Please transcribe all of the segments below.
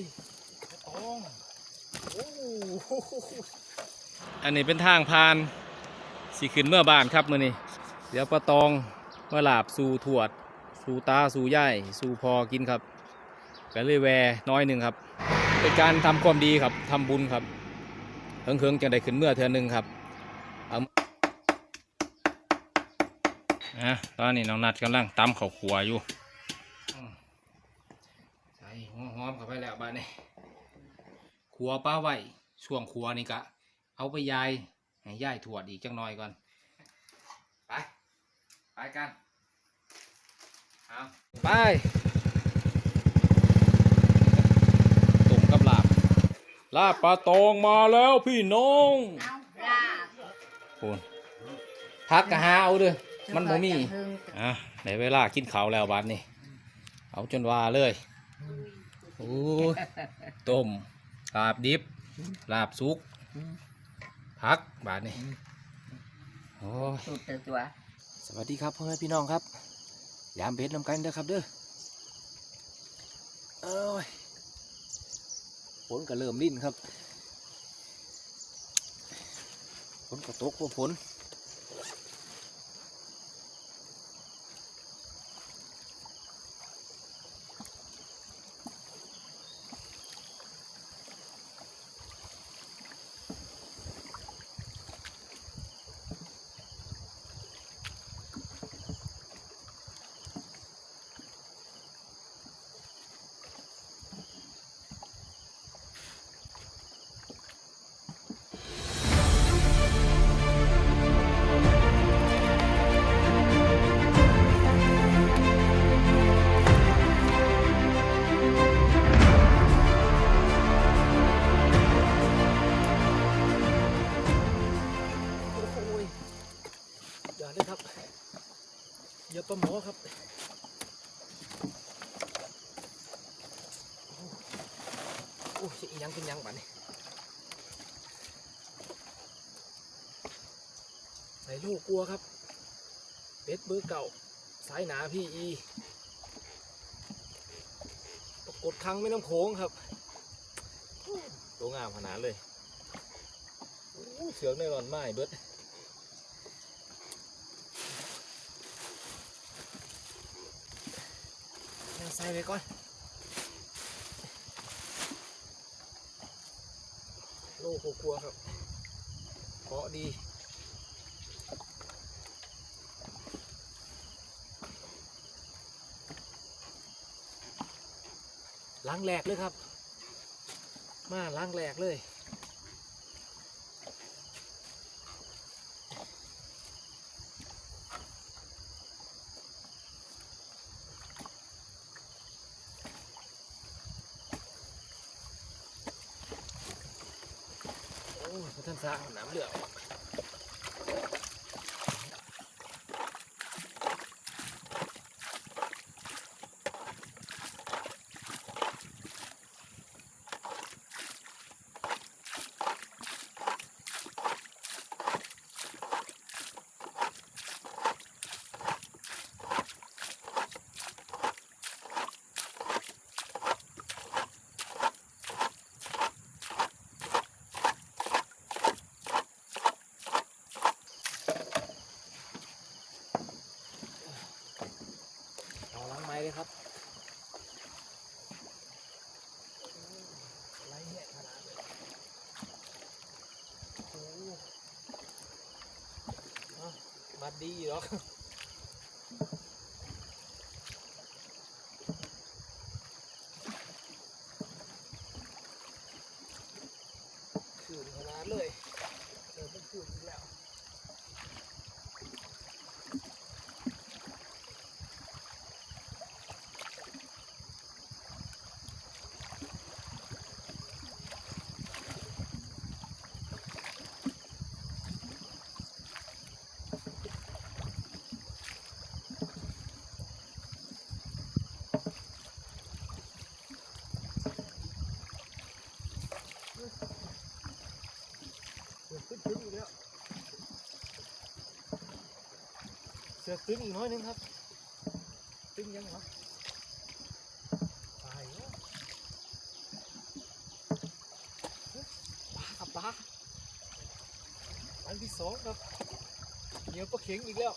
ยโอ้อันนี้เป็นทางผ่านสีขึ้นเมื่อบานครับมือนี้เดี๋ยวปลาตองเมื่อหลาบสู่ถวด สู่ตาสู่ย่ายสู่พอกินครับก็เลยแวน้อยหนึ่งครับ เป็นการทำความดีครับทำบุญครับเฮิงๆจังได้ขึ้นเมื่อเทือหนึงครับเอาอะตอนนี้น้องนัดกำลังตำข้าวขัวอยู่อืมใส่หัวหอมเข้าไปแล้วบ้านนี้ ขัวป้าไว้ช่วงขัวนี่กะเอาไปยายให้ยายถวดอีกจังหน่อยก่อน ไปไปกันเอาไปตุ่มกับลาบลาบปลาตองมาแล้วพี่น้องเอาลาบโอนพักกะหาเอาเด้อมันบ่มีอะในเวลากินข้าวแล้วบัดนี้ เอาจนว่าเลยโอ้ยต้ม ลาบดิบ ลาบสุก พักบาดนี้โอ้ยสุดแต่ตัว สวัสดีครับพ่อแม่พี่น้องครับ ยามเบ็ดนำกันเด้อครับเด้อเอ้ยฝนก็เริ่มลิ้นครับฝนก็ตกพวกฝน ลาหมอครับโอ้ยอียังเป็นยังบัดนี้ใส่ลูกกลัวครับเป็ดเบอร์เก่าสายหนาพี่อีปรากฏครั้งไม่น้ำโค้งครับตัวงามขนาดเลยเสือกในรอนไม้เบิดยัง ใส่ไปก่อนโลกกลัวครับเกาะดีล้างแหลกเลยครับ มาล้างแหลกเลย โอ้ยพระท่านสร้างน้ำเหลืองเอาล้างไม้เลยครับไรเนี่ยขนาดเลยโอ้เอา มาดีหรอก ลืตึงน้อยนึงครับ ตึงยังครับตบ้าครับปลาอันที่สองครับเหนียวปลาเข็งอีกแล้ว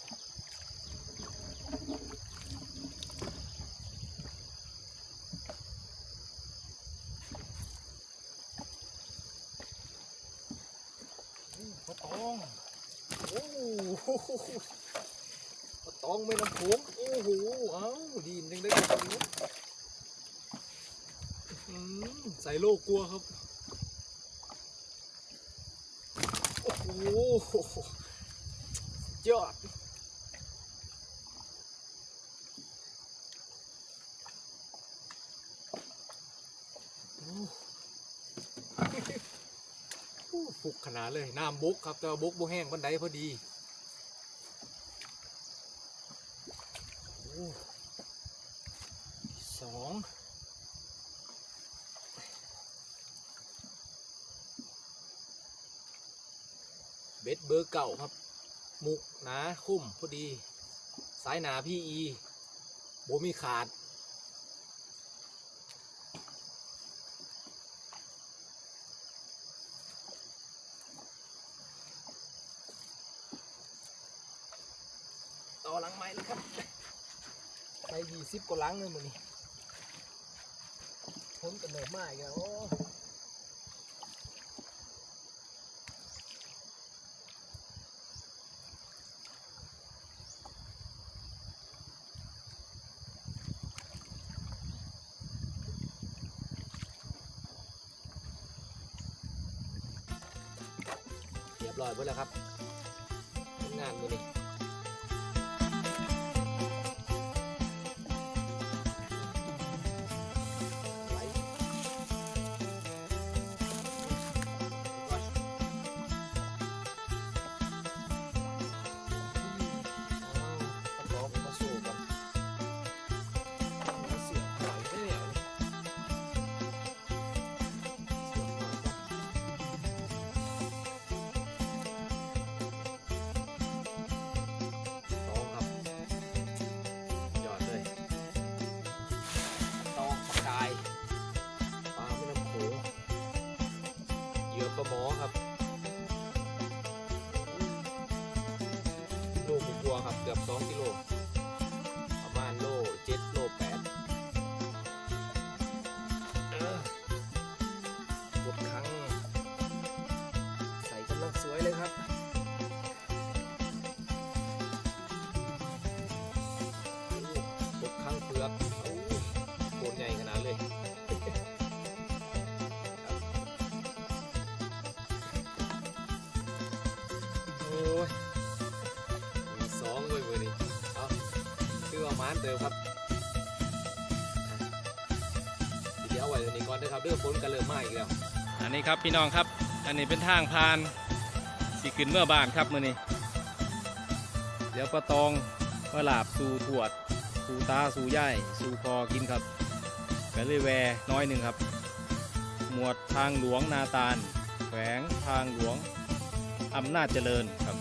ใส่โลกลัวครับ โอ้โหยอดโอ้โอ้ฟุกขนาดเลย น้ำบุกครับ แต่บุกบุแห้งบันไดพอดีโอ้สอง เบอร์เก่าครับ มุกหนาคุ้มพอดี สายหนาพี่อีโบมีขาด ต่อหลังไม้เลยครับใส่ยี่สิบกว่าหลังเลยมือนี้พ้นกันเหนื่อยมากอีกแล้ว รียบร้อยหมดแล้วครับงานมือนี้ กือบ 2 กิโลานเติมครับเดี๋ยวเอาไว้ตรงนี้ก่อนนะครับเรื่องฝนก็เริ่มมาอีกแล้ว อันนี้ครับพี่น้องครับ อันนี้เป็นทางผ่านสิขึ้นเมื่อบานครับมื่อนี้ เดี๋ยวปลาตองมาหลาบสู่ถวด สู่ตาสู่ย่ายสู่คอกินครับแก็เลยแวน้อยหนึ่งครับ หมวดทางหลวงนาตาลแขวงทางหลวงอำนาจเจริญครับ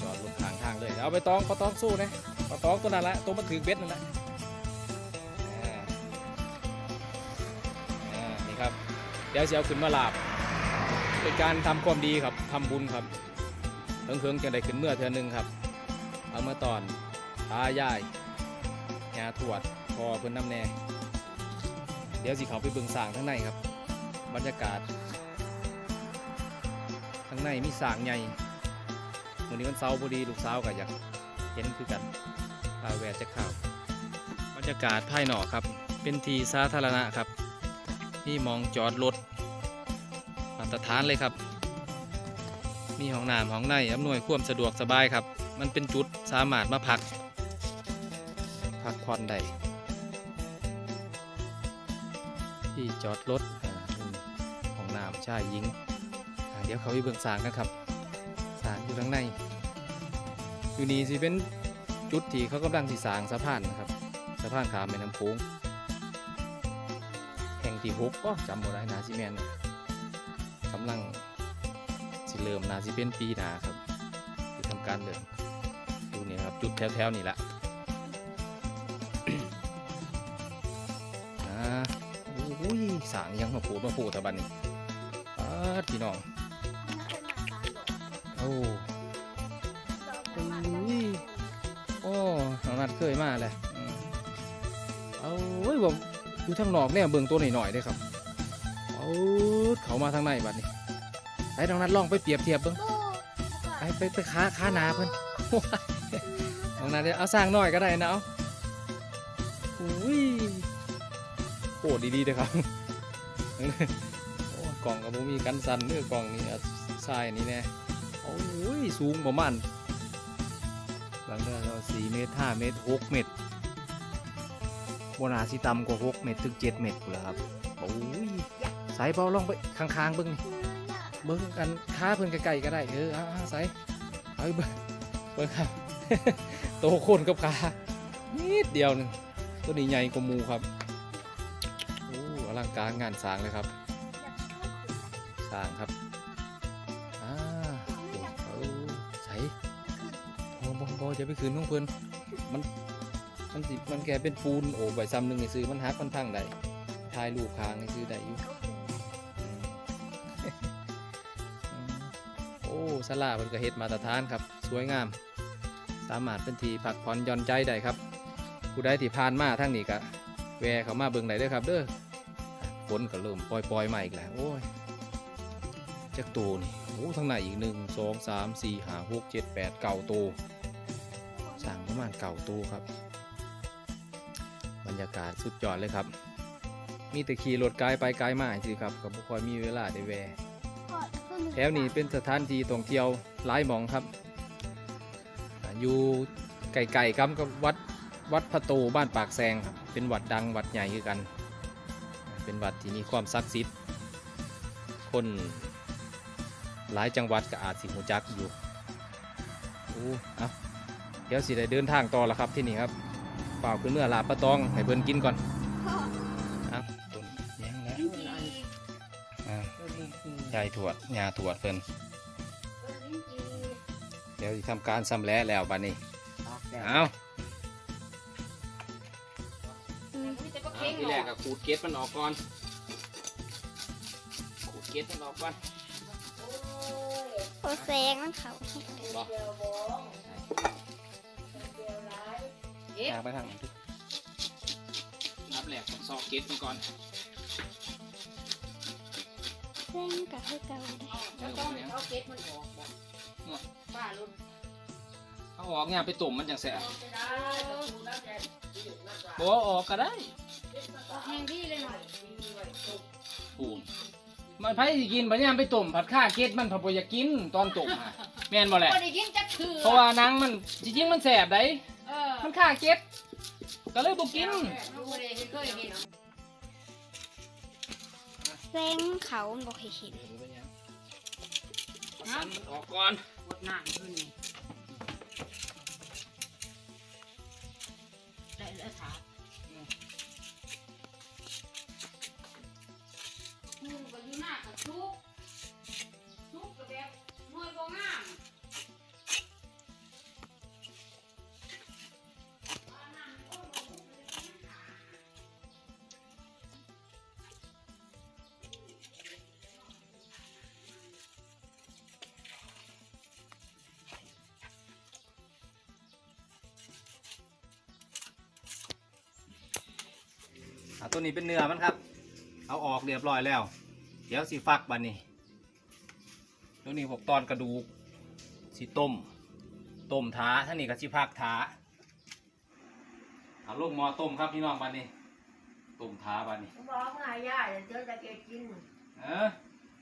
จอดรถทางทางเลยเอาไปตองปลาตองสู้นะ ปลาตองตัวนั้นแหละตัวมันถือเบ็ดนั่นแหละนี่ครับเดี๋ยวจะเอาขึ้นมาลาบ เป็นการทำความดีครับทำบุญครับเพิ่งๆจะได้ขึ้นเมื่อเทือหนึงครับ เอามาตอนตายายยาทวดพอเพิ่นน้ำแน่ เดี๋ยวสิเขาไปเบิ่งสางข้างในครับ บรรยากาศข้างในมีสางใหญ่วันนี้วันเสาร์พอดีลูกสาวก็อยากเห็นคือกันาแวะจะข่าวบรรยากาศภายนอกครับ เป็นที่สาธารณะครับนี่มองจอดรถมาตรฐานเลยครับ มีห้องน้ำห้องในอำนวยความสะดวกสบายครับ มันเป็นจุดสามารถมาพัก พักผ่อนได้ที่จอดรถอ่าเป็นห้องน้ำชายหญิง เดี๋ยวเขาไปเบิ่งสางกันครับสางอยู่ข้างใน อยู่นี่สิเป็น จุดที่เขากำลังสิสร้างสะพานนะครับสะพานขามแม่น้ำโขงแห่งที่หกก็จำบ่ได้นาซิแมนกำลังสิเริ่มนาซิเป็นปีนาครับที่ทำการเริ่มดูนี่ครับจุดแถวๆนี่แหละอ่าโอ้ยสางยังมาปูดมาปูดตะบันนี่อาดพี่น้องอ้อุ้ น้องนัดเคยมาเลยเอาเว้ยผมอยู่ทางนอกเนี่ยเบิ่งตัวหน่อยๆเด้ครับเอาเขามาทางในบัดนี้ไอ้น้องนัดลองไปเปรียบเทียบเบิ่งไปไปไปค้าค้านาเพิ่นน้องนัดเดี๋ยวเอาสร้างหน่อยก็ได้นะเอาอุ้ยโอ้ดีๆเด้ครับโอ้กล่องกับผมมีกันสันเนื้อกล่องนี่ทรายนนี้แน่โอ้ยสูงประมาณางเรื่องเราสี่เมตรห้าเมตรหกเมตรบนาสิต่ำกว่าหกเมตรถึงเจ็ดเมตรพู้นแหล้วครับโอ้ยสายเบาลองไปข้างๆเบิ้งนี่เบิ้งกันค้าเพิ่นใกลๆก็ได้เออเอาสายเอาไปเบิ้งเบิ้งครับโตโคนกับขานิดเดียวนึงตัวนี้ใหญ่กว่ามูครับโอ้อลังการงานสางเลยครับสางครับ จะไปคืนของเพิ่นมัน มันสิมันแกเป็นปูนโอ้ใบซ้ำหนึ่งซื้อมันหักมันพังได้ถ่ายรูปคางซื้อได้อยู่โอ้สลาเพิ่นก็เฮ็ดมาตรฐานครับ สวยงาม สามารถเป็นที่พักผ่อนย่อนใจได้ครับผู้ใดที่ผ่านมาทั้งนี้ก็แวะเข้ามาเบิ่งได้ด้อครับ เด้อฝนก็เริ่มปล่อยๆมาอีกแล้วโอ้ยจักตัวนี่โอ้ทางไหนอีกหนึ่งสองสามสี่ห้าหกเจ็ดแปดเก่าตัว ประมาณเก่าตัวครับ บรรยากาศสุดยอดเลยครับ มีแต่ขี่รถไกลไปไกลมาสิครับกับบุคอยมีเวลาได้แวะแถวนี้เป็นสถานที่ท่องเที่ยวหลายหมองครับ อยู่ไกลๆครับกับวัดวัดพระโตบ้านปากแซงครับเป็นวัดดังวัดใหญ่คือกัน เป็นวัดที่มีความศักดิ์สิทธิ์คนหลายจังหวัดก็อาจสิหูจักอยู่โอ้เอา เดี๋ยวสิได้เดินทางต่อแล้วครับที่นี่ครับเปล่าขึ้นเมื่อลาปะตองให้เพิ่นกินก่อนเอาต้นแยังแล้วอ่ายายถวดยาถวดเพิ่นเดี๋ยวสิทำการซ้ำแล้แล้วบัดนี้เอาเอาที่แรกก็ขูดเกล็ดมันออกก่อนขูดเกล็ดมันออกก่อน โอแซงมันเขา บอก ทางไปทางไหนทุกนับแหลกของซอกเก็ตมันก่อนแซงกับให้เก่าได้แล้วต้องเอาเก็ดมันออกบ่ป้าลุนเอาออกเนี่ยไปตุ่มมันจังแสบจะได้จะดูแล้วแต่ที่อยู่นั่นว่าบอกออกก็ได้แห้งดีเลยหน่อยปูนมันไผ่สิกินบัดเนี่ยไปตุ่มผัดข้าเก็ตมันพอบ่อยากกินตอนตุ่มอะแม่นบ่แหละก็ได้กินจักคือเพราะว่าหนังมันจริงๆมันแสบได้เออ มันข้าเก็ตก็เลยบ่กินดูเลยเคยเห็นแซงเขาบอกให้เห็นเอาสันมันออกก่อน หมดหนังขึ้นนี่ อะตัวนี้เป็นเนื้อมันครับ เอาออกเรียบร้อยแล้ว เดี๋ยวสิฟักบัดนี้ตัวนี้พวกตอนกระดูกสิต้ม ต้มท้าท่านี่ก็สิพักท้าเอาลงหม้อต้มครับพี่น้องบัดนี้ต้มท้าบัดนี้บอกง่ายย่าเดี๋ยวเจอจะเก็บกิน เออ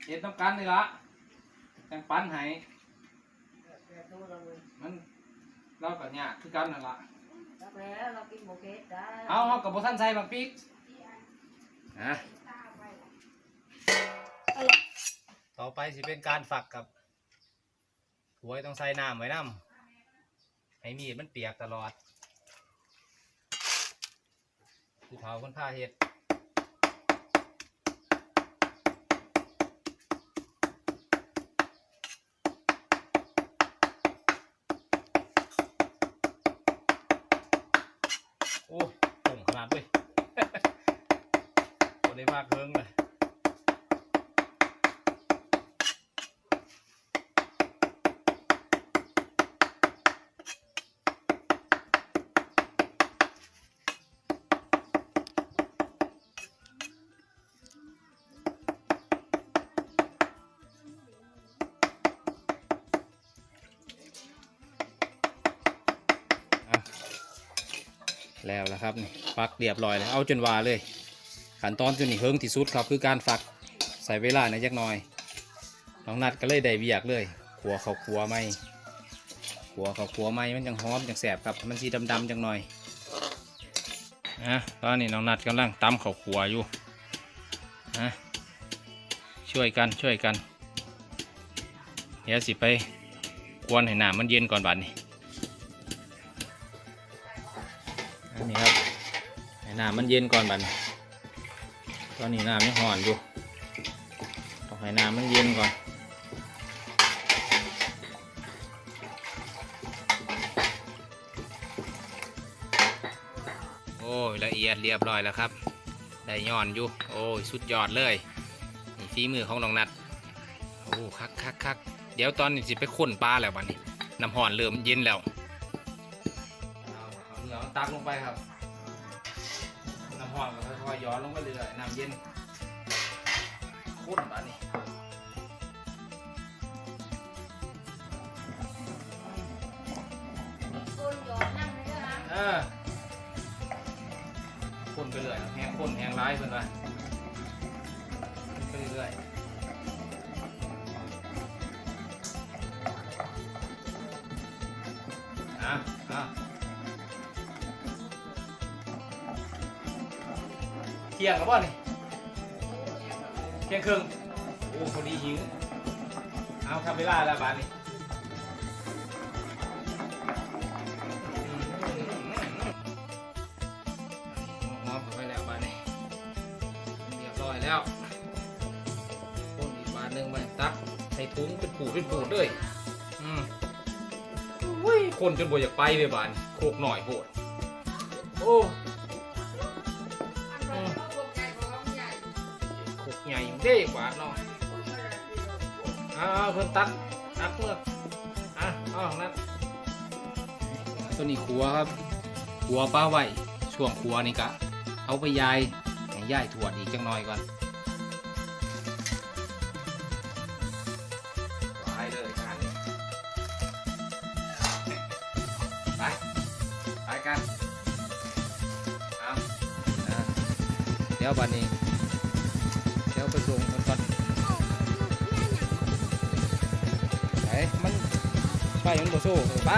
เอ็ดน้ำกันนี่ละจังปั้นให้เดี๋ยวดูเราเลยมันเรากับเนี่ยคือกันนั่นละรักแล้วเรากินโบเกตได้เอาเอากับโบท่านใส่บักพริก นะต่อไปสิเป็นการฝักกับถ้วยต้องใส่น้ำไว้น้ำให้มีดมันเปียกตลอดผู้เฒ่าคนผ้าเห็ดโอ้ตุ่มขนาดเว้ย บ่ได้มากเพิ่งเลยแล้วนะครับนี่ปักเรียบร้อยแล้วเอาจนวาเลย ขั้นตอนจนนี่เฮิงที่สุดครับคือการฟักใส่เวลาในยักน่อยน้องนัดก็เลยได้เวียกเลยขัวเขาขัวไหมขัวเขาขัวไหมมันจังหอมจังแสบครับมันสีดำๆจังหน่อยอะตอนนี้น้องนัดกำลังตำเขาขัวอยู่อะช่วยกันช่วยกันเดี๋ยวสิไปกวนให้น้ำมันเย็นก่อนบัดนี้นนี้ครับให้น้ำมันเย็นก่อนบัดนต อนนี้น้ำยังห่อนอยู่ต้องให้น้ำมันเย็นก่อนโอ้ยละเอียดเรียบร้อยแล้วครับ ได้ย่อนอยู่ โอ้ยสุดยอดเลยนี่ฝีมือของน้องนัดโอ้คักคักคักเดี๋ยวตอนนี้สิไปค้นปลาแล้วบัดนี้น้ำห่อนเริ่มเย็นแล้วเอาเอาเหนียวตักลงไปครับน้ำห้อนก็ ค่อยๆย้อนลงไปเรื่อยๆน้ำเย็นข้นบานี่ต้นหยอดนั่งเลยนะเออข้นไปเรื่อยแห้งข้นแห้งร้ายเพิ่นว่าไปเรื่อย ที่ยงแล้วบ่นี่เที่ยงครึ่งโอ้พอดีหิวเอาทำเวลาแล้วบาดนี้หอมเข้าไปแล้วบานนี้เรียบร้อยแล้วคนอีกบานหนึ่งไปตักใส่ถุงเป็นปูดเป็นปูดเลยอืมอุ้ยคนจนบ่อยากไปเลยบานโคกหน่อยโหดโอ้ เด้กว่าเนาะอ้าวเพิ่นตักตักเมื่ออะเอ้าวนั่นตัวนี้ขัวครับขัวปลาไหวช่วงขัวนี่กะเอาไปยายให้ยายถวดอีกจังหน่อยก่อนไปเลยงานนี้ไปไปกันเอาอะเดี๋ยวบันนี้ ไปมันบ่สู้ไป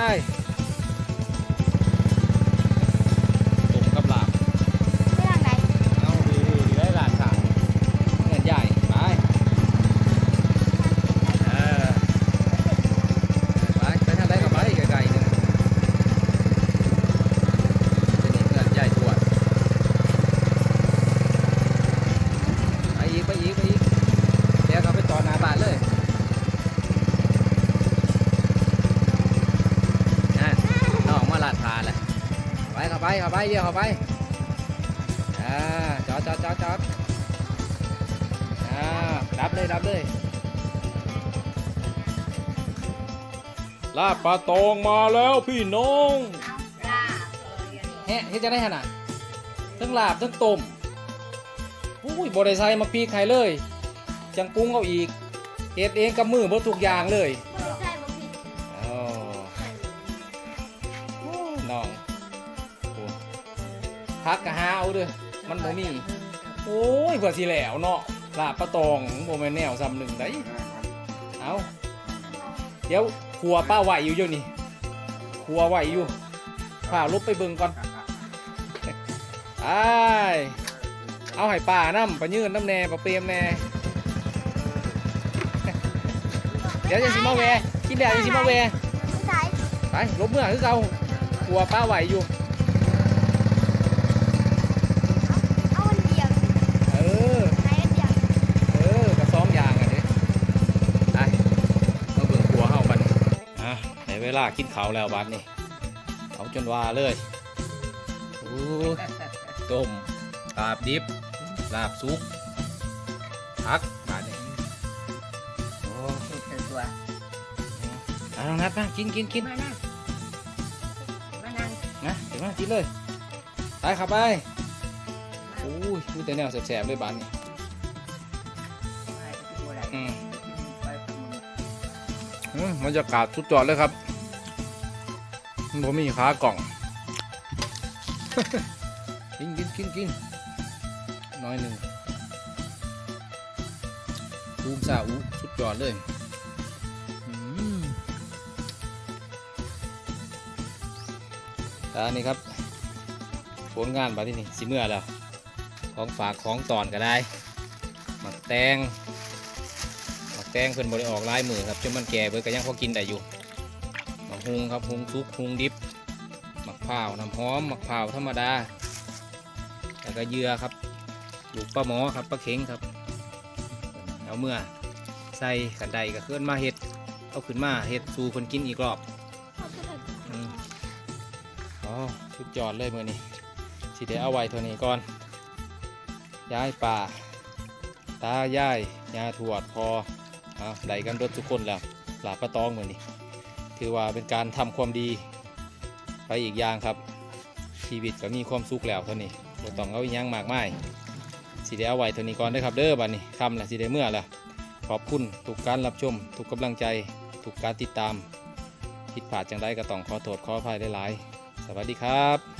เข้าไปเข้าไปเรียกเข้าไปอ่าจอดจอดจอดจอดอ่าดับเลยดับเลยลาบปลาตองมาแล้วพี่น้องจ้าแฮะเฮ็ดจะได้ขนาดทั้งลาบทั้งต้มอุ้ยบริไซมาปีกไข่เลย จังปรุงเอาอีกเฮ็ดเองกับมือเบิดทุกอย่างเลย พักกะหาเอาเด้อมันบ่มี โอ้ยเพื่อสิแหล้วเนาะลาบปลาตองโมเมนแนวซ้ำหนึ่งได้เอาเดี๋ยวขัวป้าไหวอยู่อยู่นี่ขัวไหวอยู่ฝ่าลบไปเบิ่งก่อนไอายเอาให้ป่าน้ำปลายืนน้ำแน่ปลาเปรมแน่เดี๋ยวจะสิมาแวะกินแดดจะสิมาแวะไม่ใส่ไปลบเมื่อคือเก่าขัวป้าไหวอยู่ ลากินข้าวแล้วบัดนี้เอาจนว่าเลยโอ้ยต้มลาบดิบลาบสุกพักบัดนี้โอ้ตัวอะน้องนัดมากินกินกินมานั่งมานั่งนะเดี๋ยวมากินเลยไปครับไปโอ้ยมีแต่แนวแสบๆเลยบัดนี้อืมอืมบรรยากาศสุดยอดเลยครับ ผมมีขากล่อง กินกินกินกินน้อยหนึ่งอูซาอูสุดยอดเลยอืมตานี่ครับผลงานบาที่นี่สิเมื่อแล้ว ของฝากของตอนก็ได้ หมักแตงหมักแตงเพิ่นบริออกลายมือครับจนมันแก่เบิดก็ยังพอกินได้อยู่ หุงครับฮุงซุกฮุงดิบหมักเผาวน้ำหอมหมักเผาวธรรมดาแล้วก็เยื่อครับลูกปลาหมอครับปลาเข็งครับเอาเมื่อใส่กันไดก็ขึ้นมาเห็ดเอาขึ้นมาเห็ดสู่คนกินอีกรอบอ๋อชุดยอดเลยมือนี้สิได้เอาไว้เท่านี้ก่อน ย้ายป่า ตาย้ายยาถวดพอเอาได้กันรถทุกคนแล้วหลาปลาตองมือนี้ ถือว่าเป็นการทำความดีไปอีกอย่างครับชีวิตก็มีความสุขแล้วเท่านี้บ่ต้องเอาอหยังมากมายสิได้เอาไว้เท่านี้ก่อนเด้ครับเด้อบัดนี้คำละสิได้เมื่อละขอบคุณทุกการรับชม ทุกกำลังใจทุกการติดตาม ผิดพลาดจังได้ก็ต้องขอโทษขออภัยหลายๆสวัสดีครับ